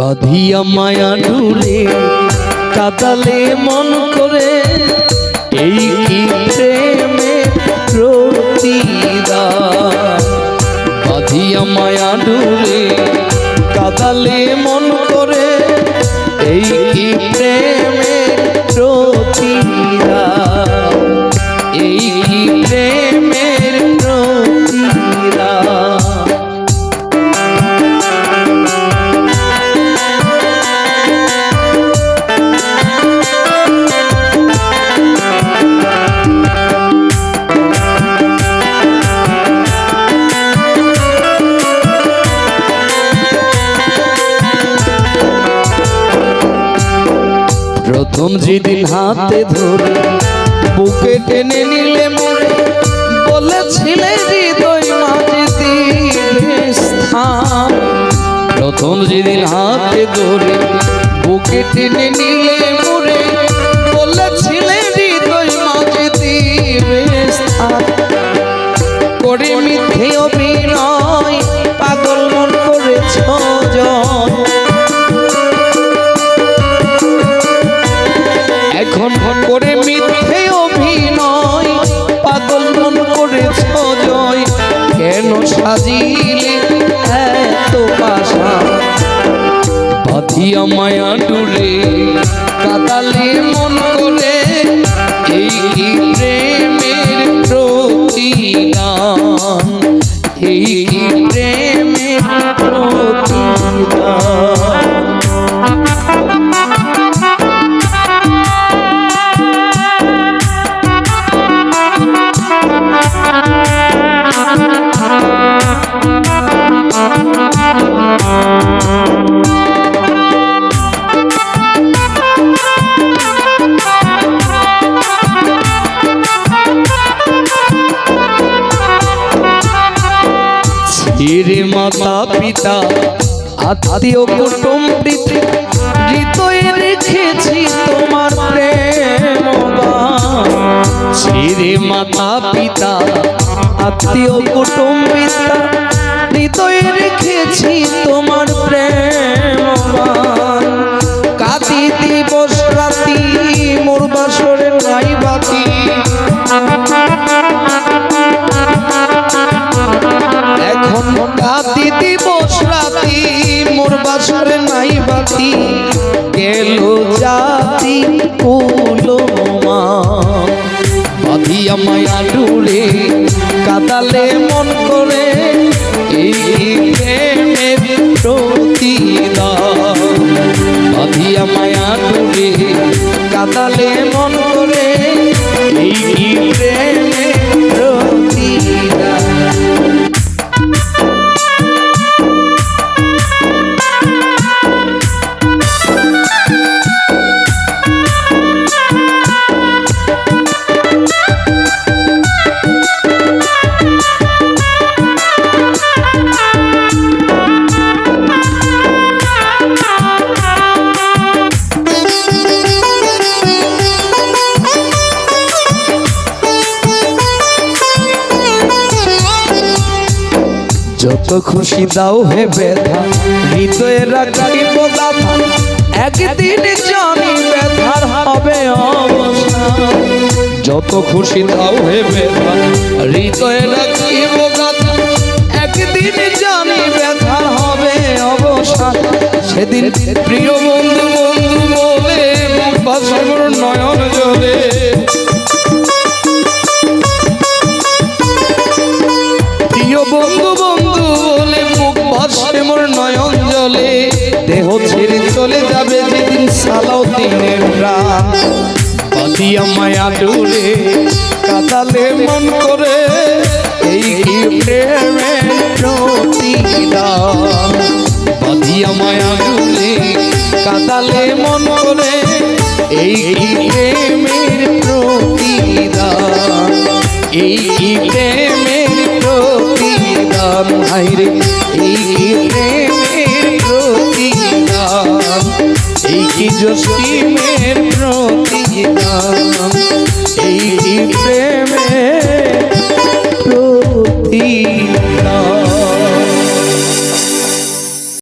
বাঁধিয়া মায়া ঢুলে কাদালে মন করে এই কি প্রেমে প্রতিদান? বাঁধিয়া মায়া ঢুলে কাদালে মন প্রথম যেদিন হাতে ধরে বুকে টেনে নিলে মরে বলেছিলে প্রথম যেদিন হাতে ধরে বুকে টেনে নিলে সাজিলে এত পাশা। বাঁধিয়া মায়া ডুলে কাদালে মন করে এই প্রেমের প্রতিদান। এই ছেড়ে মাতা পিতা, আত্মীয় কুটুম্বিত হৃদয়ে রেখেছি তোমার প্রেম হিরে মাতা পিতা, আত্মীয় কুটুম্বিত, হৃদয়ে রেখেছি তোমার প্রেম মা বাঁধিয়া মায়া ডুলে কাদালে মন করে এই প্রেমের প্রতিদান। বাঁধিয়া মায়া ডুলে কাদালে যত খুশি দাও হে ব্যথা হৃদয়ে রাখিব গাথা একদিন জানি ব্যথার হবে অবসান যত খুশি দাও হে ব্যথা হৃদয়ে রাখিব গাথা একদিন জানি ব্যথার হবে অবসান সেদিন প্রিয় বন্ধু বন্ধু বলে নয়ন পাতিয়া মায়া ডুলে কাদালে মন করে। এই কি প্রেমের প্রতিদান? মায়া ডুলে কাদালে মন করে। এই কি প্রেমের প্রতিদান? এই কি প্রেমের প্রতিদান? হাইরে এই কি প্রেমের প্রতিদান? এই কি জসিমের এই প্রেমে